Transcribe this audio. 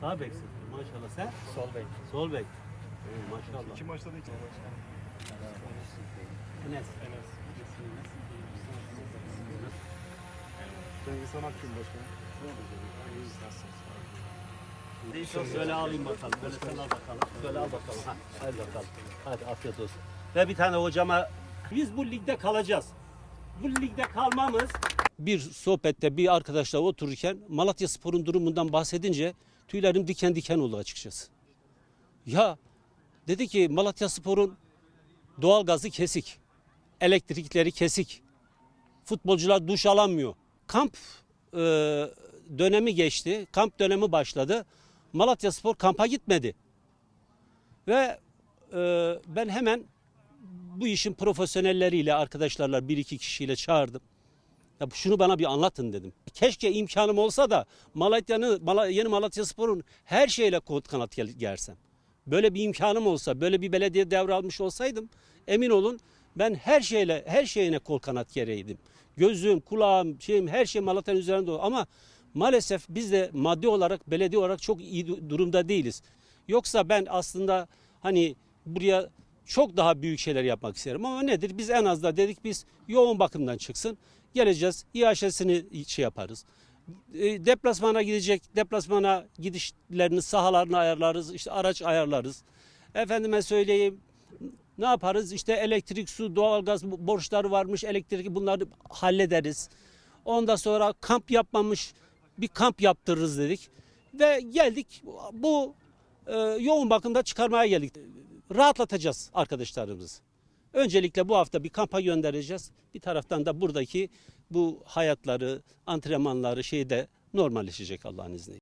Sağ beksin. Maşallah sen? Sol bek. Sol bek. Oo, maşallah. İki maçta da iki. Enes. Cengiz Han Akgün başkanım. Şöyle alayım bakalım. Böyle sen al bakalım. Şöyle al bakalım. Ha, hadi bakalım. Hadi afiyet olsun. Ve bir tane hocama biz bu ligde kalacağız. Bu ligde kalmamız bir sohbette bir arkadaşla otururken Malatya Spor'un durumundan bahsedince tüylerim diken diken oldu açıkçası. Ya dedi ki Malatya Spor'un doğal gazı kesik. Elektrikleri kesik. Futbolcular duş alamıyor. Kamp e, dönemi geçti. Kamp dönemi başladı. Malatya Spor kampa gitmedi. Ve e, ben hemen bu işin profesyonelleriyle, arkadaşlarla bir iki kişiyle çağırdım. Ya şunu bana bir anlatın dedim. Keşke imkanım olsa da Malatya'nın, Mala- yeni Malatya Spor'un her şeyle kod kanat gersem. Böyle bir imkanım olsa, böyle bir belediye devralmış olsaydım emin olun ben her şeyle, her şeyine kol kanat gereydim. Gözüm, kulağım, şeyim her şey Malatya'nın üzerinde olur. Ama maalesef biz de maddi olarak, belediye olarak çok iyi du- durumda değiliz. Yoksa ben aslında hani buraya çok daha büyük şeyler yapmak isterim ama nedir? Biz en az da dedik biz yoğun bakımdan çıksın. Geleceğiz, İHŞ'sini şey yaparız. E, deplasmana gidecek, deplasmana gidişlerini, sahalarını ayarlarız, işte araç ayarlarız. Efendime söyleyeyim, ne yaparız? İşte elektrik, su, doğalgaz borçları varmış, elektrik bunları hallederiz. Ondan sonra kamp yapmamış bir kamp yaptırırız dedik. Ve geldik bu e, yoğun bakımda çıkarmaya geldik. Rahatlatacağız arkadaşlarımızı. Öncelikle bu hafta bir kampa göndereceğiz. Bir taraftan da buradaki bu hayatları, antrenmanları şeyde normalleşecek Allah'ın izniyle.